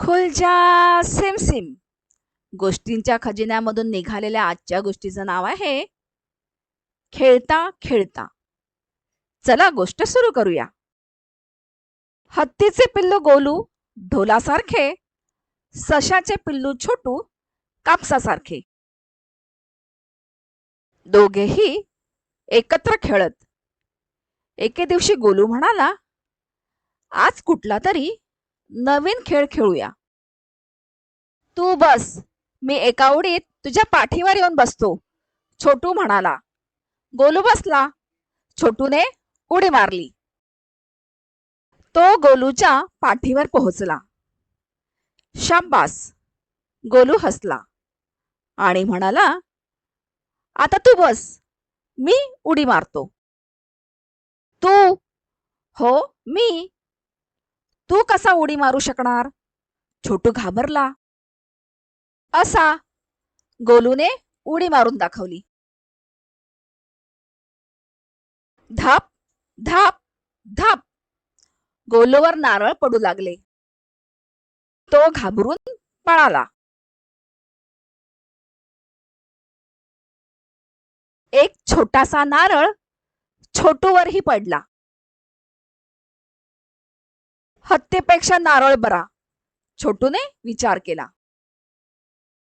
खुलजा SIM SIM. गोष्टींच्या खजिन्यामधून निघालेल्या आजच्या गोष्टीचं नाव आहे खेळता खेळता. चला गोष्ट सुरू करूया. हत्तीचे पिल्लू गोलू ढोलासारखे. सशाचे पिल्लू छोटू कापसासारखे. दोघेही एकत्र खेळत. एके दिवशी गोलू म्हणाला आज कुठला तरी नवीन खेळ खेळूया. तू बस. मी एका उडीत तुझ्या पाठीवर येऊन बसतो. छोटू म्हणाला. गोलू बसला. छोटूने उडी मारली. तो गोलूच्या पाठीवर पोहोचला. शाबास. गोलू हसला आणि म्हणाला आता तू बस. मी उडी मारतो. तू? हो मी तू कसा उडी मारू शकणार? छोटू घाबरला. असा. गोलूने उडी मारून दाखवली. धाप धाप धाप. गोलूवर नारळ पडू लागले. तो घाबरून पळाला. एक छोटासा नारळ छोटूवरही पडला. हत्येपेक्षा नारळ बरा. छोटूने विचार केला.